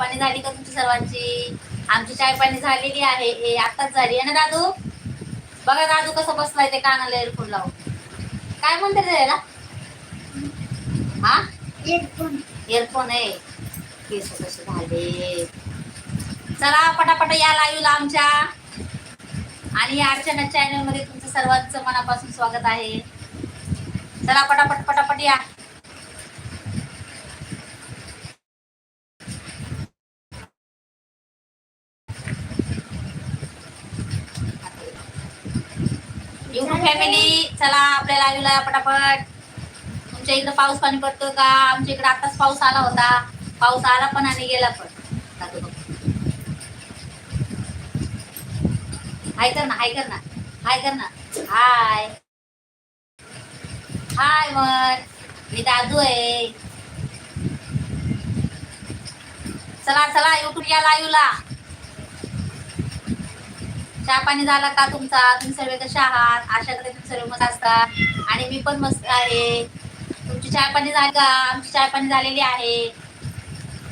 पाणी झाली का तुमची सर्वांची? आमची चाय पाणी झालेली आहे ए, आत्ताच झाली आहे ना दादू? बघा दादू कसं बसलाय ते कानाला एअरफोन लावून. काय म्हणते रे याला? हा? एअरफोन आहे. केस कसे झाले? चला पटापट या लाईव्हला आमच्या. आणि या अर्चना चॅनलमध्ये तुमचं सर्वांचं मनापासून स्वागत आहे. चला पटापट पटापट या. युट्यूब फॅमिली चला आपल्या लाईव्हला पटापट. तुमच्या इकडे पाऊस पाणी पडतोय का? आमच्या इकडे आताच पाऊस आला होता. पाऊस आला पण आणि गेला पण. हाय कर ना हाय कर ना हाय कर ना हाय हाय मन मी दादू आहे. चला चला युट्यूब या लाईव्हला चहा पाणी झाला का तुमचा? तुम्ही सर्व कशा आहात? आशाकडे तुम्ही सर्व मस्त असतात. आणि मी पण मस्त आहे. तुमची चहा पाणी झाली का? आमची चहा पाणी झालेली आहे.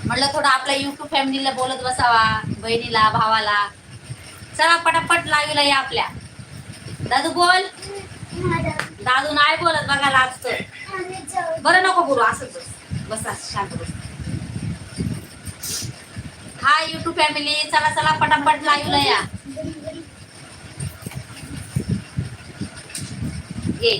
म्हणलं थोडं आपल्या युट्यूब फॅमिलीला बोलत बसावा बहिणीला भावाला. चला पटापट लावीला या आपल्या. दादू बोल. दादू नाही बोलत बघा लाजतोय बरं नको बोलू असंच बस. शांत बस. हाय युट्यूब फॅमिली चला चला पटापट लाईव्हला या. ये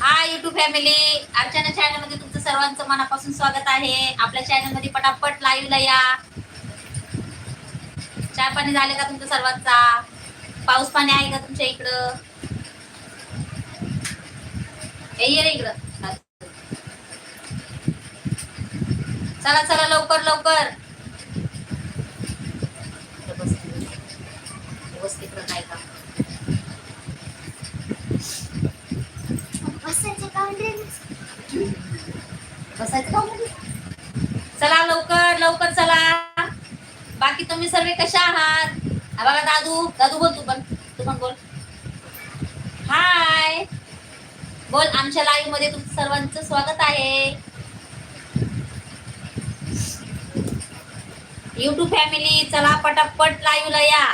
हाय युट्यूब फॅमिली आमच्या चॅनलमध्ये तुमचं सर्वांचं मनापासून स्वागत आहे. आपल्या चॅनलमध्ये पटापट पटापट लाईव्हला या. चहा पाणी झाले का तुमचं सर्वांचा? पाऊस पाणी आहे का तुमच्या इकडं? ये रे इकडं. चला चला लवकर लवकर इथं बस. व्यवस्थित तिकडं बसायचं का चला लवकर लवकर चला. बाकी तुम्ही सर्व कशा आहात? बघा दादू दादू बोल तू पण. तू पण बोल. हाय बोल आमच्या लाईव्हमध्ये तुमचं सर्वांचं स्वागत आहे. युट्यूब फॅमिली चला पटापट लाईव्हला या.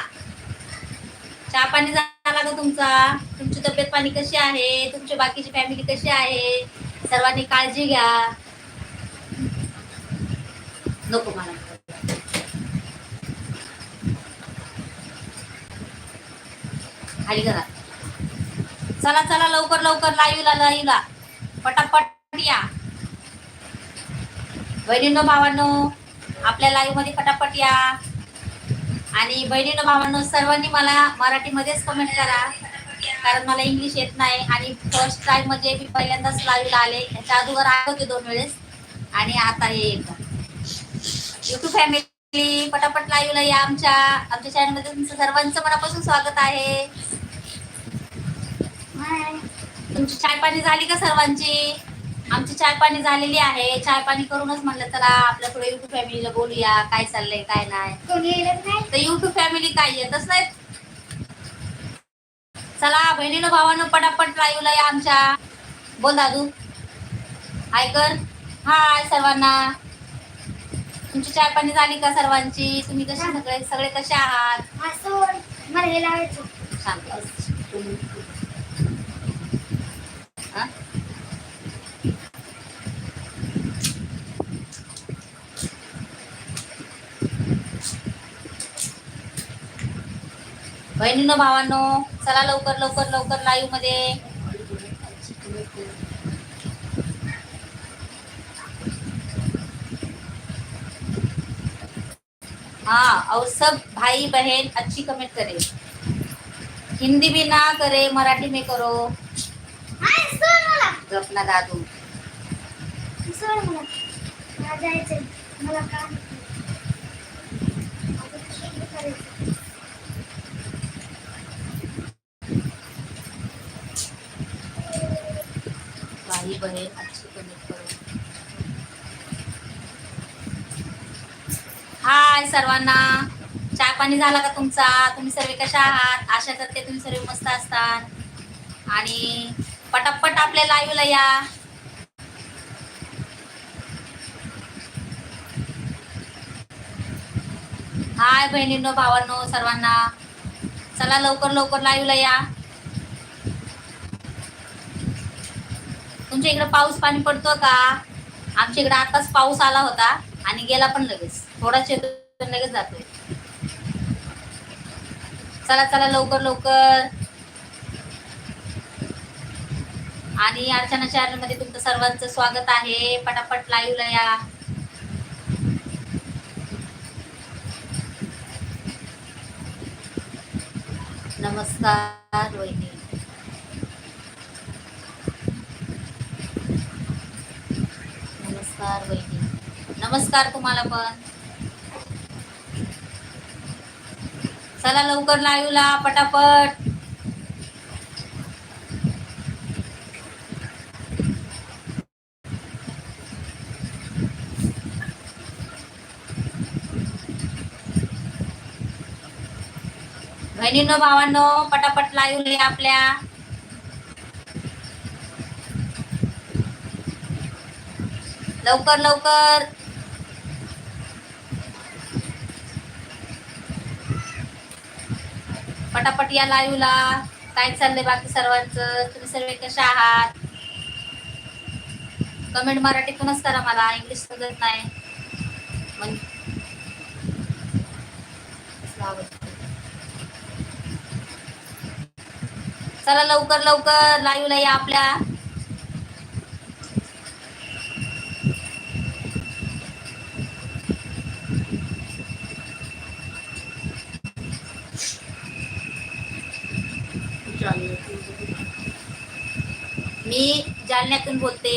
चहा पाणी झाला का तुमचा? तुमची तब्येत पाणी कशी आहे? तुमची बाकीची फॅमिली कशी आहे? सर्वांनी काळजी घ्या. नको मला. खाली करा. चला चला लवकर लवकर लाईव्हला लाईव्हला. पटापट या. बहिणींनो भावांनो आपल्या लाईव्हमध्ये पटापट या. आणि बहिणीनं भावांनो सर्वांनी मला मराठीमध्येच कमेंट करा. कारण मला इंग्लिश येत नाही. आणि फर्स्ट टाइम म्हणजे मी पहिल्यांदाच लाईव्हला आले. याच्या अगोदर आले होते दोन वेळेस. आणि आता हे एकदा युट्यूब फॅमिली पटापट लाईव्हला या आमच्या आमच्या चॅनलमध्ये तुमचं सर्वांचं मनापासून स्वागत आहे. तुमची चाय पाणी झाली का सर्वांची? आमची चाय पाणी झालेली आहे. चाय पाणी करूनच म्हणलं चला आपल्या थोडं युट्यूब फॅमिलीला बोलूया काय चाललंय काय नाही. तर युट्यूब फॅमिली काय येतच नाहीत चला बहिणीनं भावानं पटापट लाईव्हला या आमच्या. बोल दादू. हाय कर हाय सर्वांना. तुमची चाय पाणी झाली का सर्वांची? तुम्ही कसे सगळे सगळे कसे आहात? शांत बस. हा? बहिणीनो भावांनो चला लवकर लवकर लवकर लाईव्हमध्ये. हाँ और सब भाई बहन अच्छी कमेंट करे. हिंदी भी ना करे मराठी में करो. गपना दादू. मला. काम यूट्यूब अच्छी कनेक्ट करो। हाय सर्वांना. चाय पाणी झाला का तुमचा? तुम्ही सर्व कशा आहात? आशा करते तुम्ही सर्व मस्त असतात. आणि पटापट आपल्या लाईव्हला या. हाय बहिणींनो भावांनो सर्वांना. चला लवकर लवकर लाईव्हला या. तुमच्या इकडे पाऊस पाणी पडतो का? आमच्या इकडे आताच पाऊस आला होता आणि गेला पण लगेच. थोडाच येतो लगेच जातोय. चला चला लवकर लवकर. आणि अर्चना चॅनलमध्ये तुमचं सर्वांचं स्वागत आहे. पटापट लाईव्हला या. नमस्कार रोहिणी. नमस्कार बहिणी नमस्कार तुम्हाला पण. चला लवकर लाईव्हला पटापट. बहिणींनो भावांनो पटापट लाईव्ह आपल्या. लवकर लवकर. पटापट या लाईव्हला. काय चाललंय बाकी सर्वांचं? तुम्ही सर्व कशा आहात? कमेंट मराठीतूनच करा मला इंग्लिश समजत नाही चला लवकर लवकर. लाईव्हला या आपल्या मी जालन्यातून बोलते.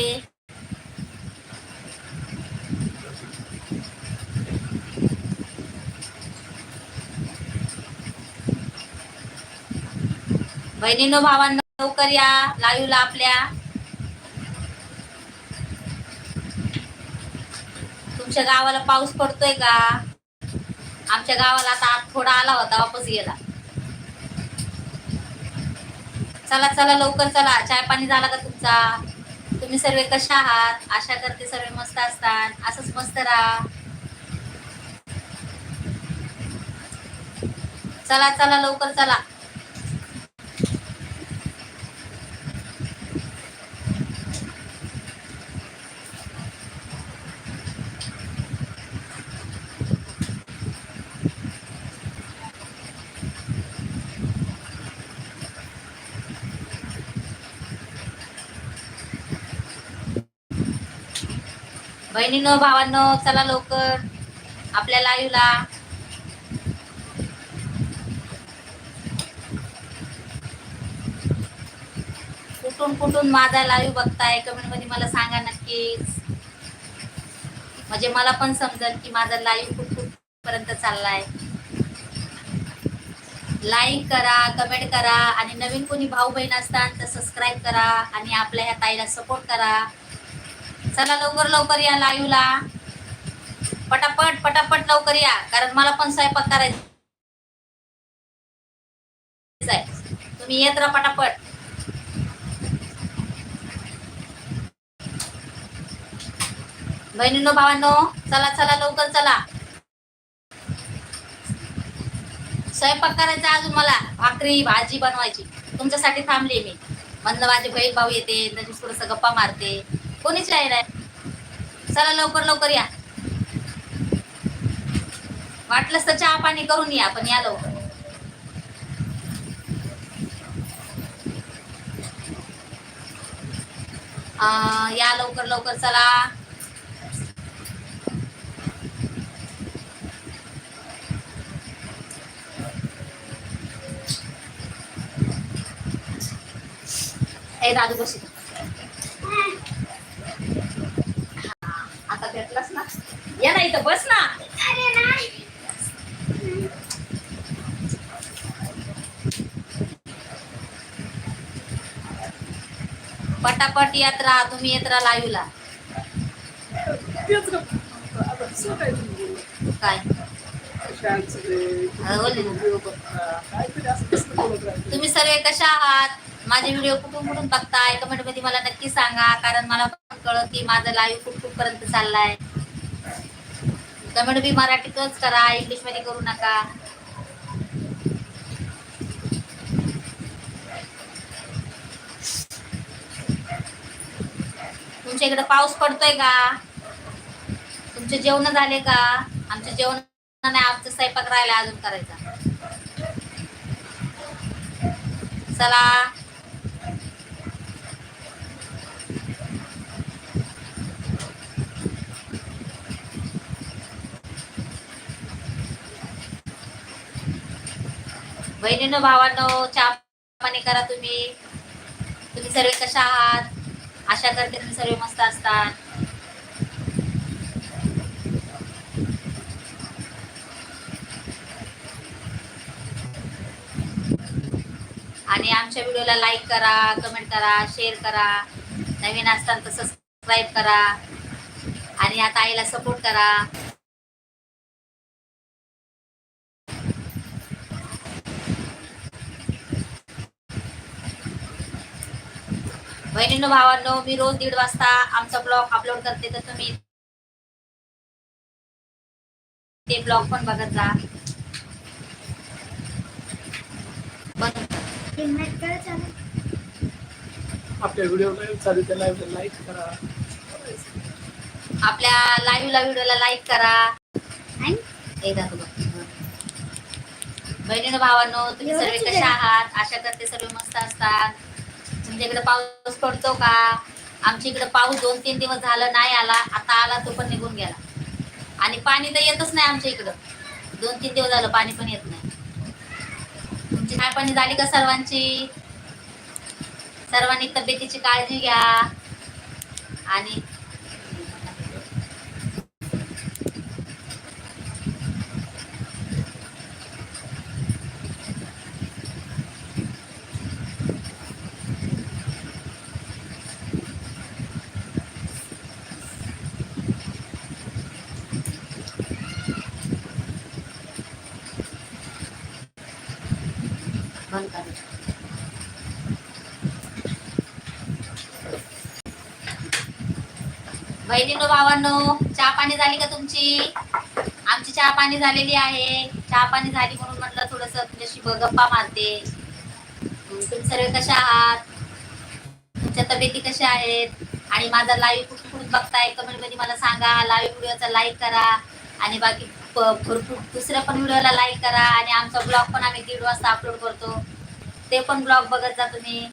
बहिणीनो भावांना लवकर या. लाईव्हला आपल्या. तुमच्या गावाला पाऊस पडतोय का? आमच्या गावाला आता थोडा आला होता वापस गेला. चला चला लवकर चला. चाय पाणी झाला का तुमचा? तुम्ही सर्व कशा आहात? आशा करते सर्व मस्त असतात. असंच मस्त राहा. चला चला लवकर चला. बहिणीनो भावांनो चला लवकर आपल्या लाईव्हला. कुठून कुठून माझा लाईव्ह बघताय कमेंटमध्ये मला सांगा नक्कीच. म्हणजे मला पण समजेल की माझा लाईव्ह कुठ कुठपर्यंत चाललाय. लाईक करा कमेंट करा आणि नवीन कोणी भाऊ बहीण असतात तर सबस्क्राईब करा आणि आपल्या ह्या ताईला सपोर्ट करा. चला लवकर लवकर या लाईव्हला पटापट पटापट लवकर या कारण मला पण स्वयंपाक करायचा तुम्ही येत राहा पटापट. बहिणींनो भावांनो चला चला लवकर चला. स्वयंपाक करायचा अजून मला. भाकरी भाजी बनवायची. तुमच्यासाठी थांबली मी. म्हणलं माझे बहीण भाऊ येते त्यांची थोडस गप्पा मारते. कोणीच नाही चला लवकर लवकर या. वाटलंच तर चहा पाणी करून या पण या लवकर. अं, या लवकर लवकर चला. ए दादू कशी इथं. हा, आता भेटलास ना या ना इथं बस ना. पटापट येत राहा तुम्ही येत राहा लाईव्हला काय? तुम्ही सर्व कशा आहात? माझे व्हिडिओ कुठून कुठून बघताय? कमेंटमध्ये मला नक्की सांगा कारण मला कळत की माझा लाईव्ह कुठ कुठपर्यंत चाललाय. कमेंट बी मराठीतच करा इंग्लिशमध्ये करू नका. तुमच्या इकडे पाऊस पडतोय का? तुमचे जेवण झाले का? आमचे जेवण नाही आमचं स्वयंपाक राहिला अजून करायचा. चला. बहिणीनं भावांनो चहा पाणी करा तुम्ही. तुम्ही सर्व कशा आहात? आशा करते तुम्ही सर्व मस्त असतात. आणि आमच्या व्हिडिओला लाईक करा कमेंट करा शेअर करा. नवीन असताना तर सबस्क्राईब करा. आणि आता आईला सपोर्ट करा. बहिणीनो भावांनो मी रोज दीड वाजता आमचा ब्लॉग अपलोड करते तर तुम्ही ते ब्लॉग पण बघत जा. पण हिम्मत कर चालू आपल्या व्हिडिओ चालू त्याला लाईक करा आपल्या लाईव्हला व्हिडिओला लाईक करा एकदा बहिणीनं भावांनो तुम्ही सर्व. कशा आहात? आशा करते सर्व मस्त असतात. तुमच्या इकडे पाऊस पडतो का? आमच्या इकडे पाऊस दोन तीन दिवस झालं नाही आला. आता आला तो पण निघून गेला. आणि पाणी तर येतच नाही आमच्या इकडं. दोन तीन दिवस झालं पाणी पण येत नाही. तुमची काय पाणी झाली का सर्वांची? सर्वांनी तब्येतीची काळजी घ्या. आणि बंद करा बहिणीनो भावांनो चहा पाणी झाली का तुमची? आमची चहा पाणी झालेली आहे. चहा पाणी झाली म्हणून म्हटलं थोडस तुझ्याशी गप्पा मारते. तुम्ही सर्व कशा आहात? तुमच्या तब्येती कशा आहेत? आणि माझा लाईव्ह कुठून कुठून बघताय? कमेंटमध्ये मला सांगा. लाईव्ह व्हिडिओचा लाईक करा. आणि बाकी भरपूर दुसऱ्या पण व्हिडिओला लाईक करा आणि आमचा ब्लॉग पण आम्ही दीड वाजता अपलोड करतो. ते पण ब्लॉग बघत जा तुम्ही.